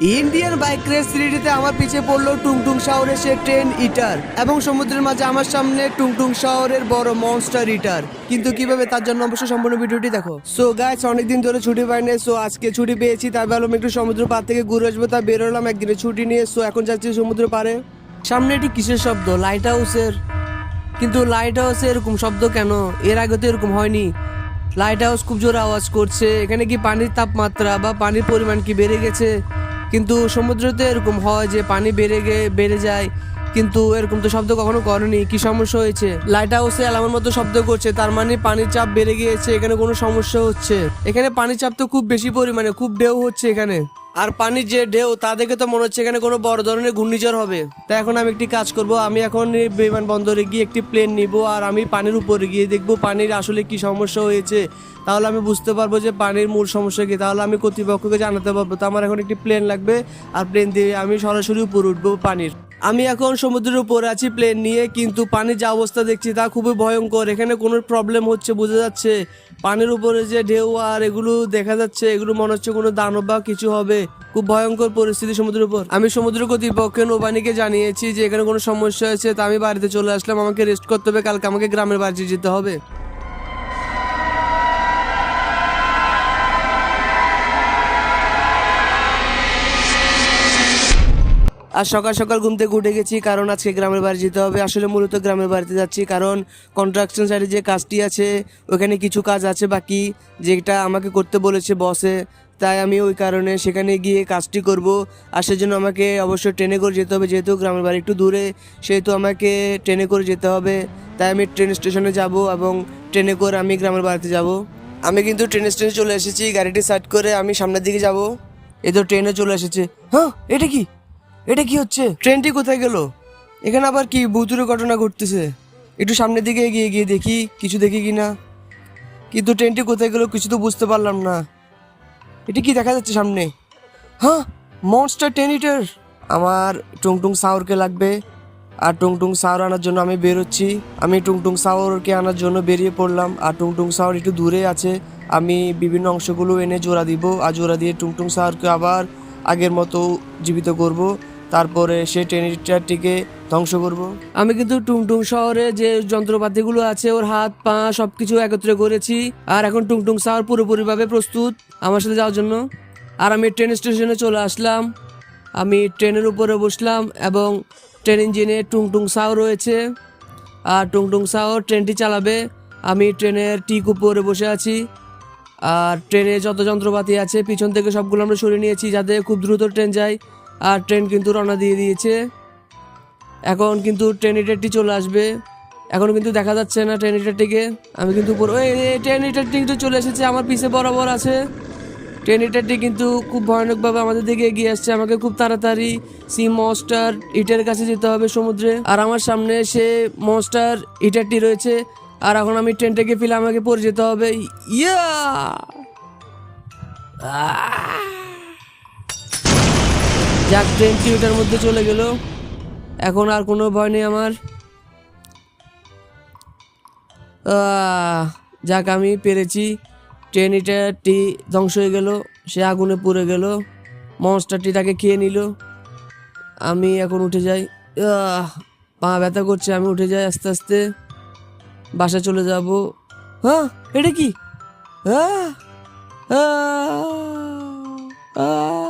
Indian bike race থ্রিডিতে আমার পিছে পড়ল টুংটুং শহরের সে ট্রেন ইটার এবং সমুদ্রের মাঝে আমার সামনে টুংটুং শহরের বড় মনস্টার ইটার কিন্তু কীভাবে তার জন্য অবশ্যই সম্পূর্ণ ভিডিওটি দেখো। সো গাইস অনেকদিন ধরে ছুটি পাইনি। সো আজকে ছুটি পেয়েছি, তাই ভাবলাম একটু সমুদ্র পার থেকে ঘুরে আসব, তাই বেরোলাম একদিনে ছুটি নিয়ে। সো এখন যাচ্ছি সমুদ্র পারে সামনে এটি কিসের শব্দ? লাইট হাউসের কিন্তু লাইট হাউসে এরকম শব্দ কেন? এর আগে তো এরকম হয়নি। লাইট হাউস খুব জোরে আওয়াজ করছে। এখানে কি পানির তাপমাত্রা বা পানির পরিমাণ কি বেড়ে গেছে? কিন্তু সমুদ্রতে এরকম হয় যে পানি বেড়ে গে বেড়ে যায়। কিন্তু এরকম তো শব্দ কখনো করেনি। কি সমস্যা হয়েছে? লাইট হাউসে অ্যালার্মের মতো শব্দ করছে, তার মানে পানির চাপ বেড়ে গিয়েছে, এখানে কোনো সমস্যা হচ্ছে। এখানে পানির চাপ তো খুব বেশি পরিমাণে, খুব ঢেউ হচ্ছে এখানে। আর পানির যে ঢেউ, তা দেখে তো মনে হচ্ছে এখানে কোনো বড় ধরনের ঘূর্ণিঝড় হবে। তাই এখন আমি একটি কাজ করব, আমি এখন বিমানবন্দরে গিয়ে একটি প্লেন নিব, আর আমি পানির উপরে গিয়ে দেখব পানির আসলে কি সমস্যা হয়েছে। তাহলে আমি বুঝতে পারব যে পানির মূল সমস্যা কি। তাহলে আমি কর্তৃপক্ষকে জানাতে পারব, তো আমার এখন একটি প্লেন লাগবে, আর প্লেন দিয়ে আমি সরাসরি উপরে উঠবো পানির। আমি এখন সমুদ্রের উপরে আছি প্লেন নিয়ে, কিন্তু পানির যে অবস্থা দেখছি তা খুবই ভয়ঙ্কর। এখানে কোনো প্রবলেম হচ্ছে, বোঝা যাচ্ছে। পানির উপরে যে ঢেউ আর এগুলো দেখা যাচ্ছে, এগুলো মনে হচ্ছে কোনো দানব বা কিছু হবে। খুব ভয়ঙ্কর পরিস্থিতি সমুদ্রের উপর। আমি সমুদ্র কর্তৃপক্ষে নৌবাহিনীকে জানিয়েছি যে এখানে কোনো সমস্যা হয়েছে, তা আমি বাড়িতে চলে আসলাম। আমাকে রেস্ট করতে হবে, কালকে আমাকে গ্রামের বাড়িতে যেতে হবে। আর সকাল সকাল ঘুম থেকে উঠে গেছি, কারণ আজকে গ্রামের বাড়ি যেতে হবে। আসলে মূলত গ্রামের বাড়িতে যাচ্ছি, কারণ কন্ট্রাকশন সাইডে যে কাজটি আছে, ওখানে কিছু কাজ আছে বাকি, যেটা আমাকে করতে বলেছে বসে তাই আমি ওই কারণে সেখানে গিয়ে কাজটি করব। আর সেজন্য আমাকে অবশ্যই ট্রেনে করে যেতে হবে, যেহেতু গ্রামের বাড়ি একটু দূরে, সেহেতু আমাকে ট্রেনে করে যেতে হবে। তাই আমি ট্রেন স্টেশনে যাব এবং ট্রেনে করে আমি গ্রামের বাড়িতে যাব। আমি কিন্তু ট্রেন স্টেশনে চলে এসেছি, গাড়িটি সাইড করে আমি সামনের দিকে যাব। এই তো ট্রেনে চলে এসেছে। হ্যাঁ এটা কি? এটা কি হচ্ছে? ট্রেনটি কোথায় গেল? এখানে আবার কি ভুতুরে ঘটনা ঘটতেছে? একটু সামনের দিকে এগিয়ে গিয়ে দেখি, কিছু দেখি কি না কিন্তু ট্রেনটি কোথায় গেল কিছু তো বুঝতে পারলাম না। এটা কি দেখা যাচ্ছে সামনে? হ্যাঁ মনস্টার টেন ইটার আমার টুংটুং সাউরকে লাগবে। আর টুংটুং সাউর আনার জন্য আমি বেরোচ্ছি। আমি টুংটুং সাউরকে আনার জন্য বেরিয়ে পড়লাম। আর টুংটুং সাউর একটু দূরে আছে। আমি বিভিন্ন অংশগুলো এনে জোড়া দিব। আর জোড়া দিয়ে টুংটুং সাউরকে আবার আগের মতো জীবিত করব। তারপরে সে ট্রেনিটারটিকে ধ্বংস করব। আমি কিন্তু টুংটুং শহরে যে যন্ত্রপাতিগুলো আছে, ওর হাত, পা সবকিছু একত্রে করেছি আর এখন টুংটুং শহর পুরোপুরিভাবে প্রস্তুত আমার সাথে যাওয়ার জন্য। আর আমি ট্রেন স্টেশনে চলে আসলাম। আমি ট্রেনের উপরে বসলাম এবং ট্রেন ইঞ্জিনে টুংটুং সাও রয়েছে। আর টুংটুং সাও ট্রেনটি চালাবে। আমি ট্রেনের টিক উপরে বসে আছি। আর ট্রেনে যত যন্ত্রপাতি আছে, পিছন থেকে সবগুলো আমরা সরিয়ে নিয়েছি যাতে খুব দ্রুত ট্রেন যায়। আর ট্রেন কিন্তু রওনা দিয়ে দিয়েছে। এখন কিন্তু ট্রেন ইটারটি চলে আসবে। এখন কিন্তু দেখা যাচ্ছে না ট্রেন ইটারটিকে আমি কিন্তু ট্রেন ইটারটি কিন্তু চলে এসেছে। আমার পিছে বরাবর আছে। ট্রেন ইটারটি কিন্তু খুব ভয়ানকভাবে আমাদের দিকে এগিয়ে আসছে। আমাকে খুব তাড়াতাড়ি সি মনস্টার ইটের কাছে যেতে হবে সমুদ্রে। আর আমার সামনে সে মনস্টার ইটারটি রয়েছে। আর এখন আমি ট্রেনটাকে ফেলে আমাকে পড়ে যেতে হবে। ইয়া! যাক ট্রেনটি ওটার মধ্যে চলে গেল। এখন আর কোনো ভয় নেই আমার। যাক, আমি পেরেছি। ট্রেন ইটারটি ধ্বংস হয়ে গেল, সে আগুনে পুড়ে গেল। মনস্টারটি তাকে খেয়ে নিল। আমি এখন উঠে যাই। পা ব্যথা করছে, আমি উঠে যাই আস্তে আস্তে। বাসা চলে যাব। হ্যাঁ এটা কি? হ্যাঁ আহ।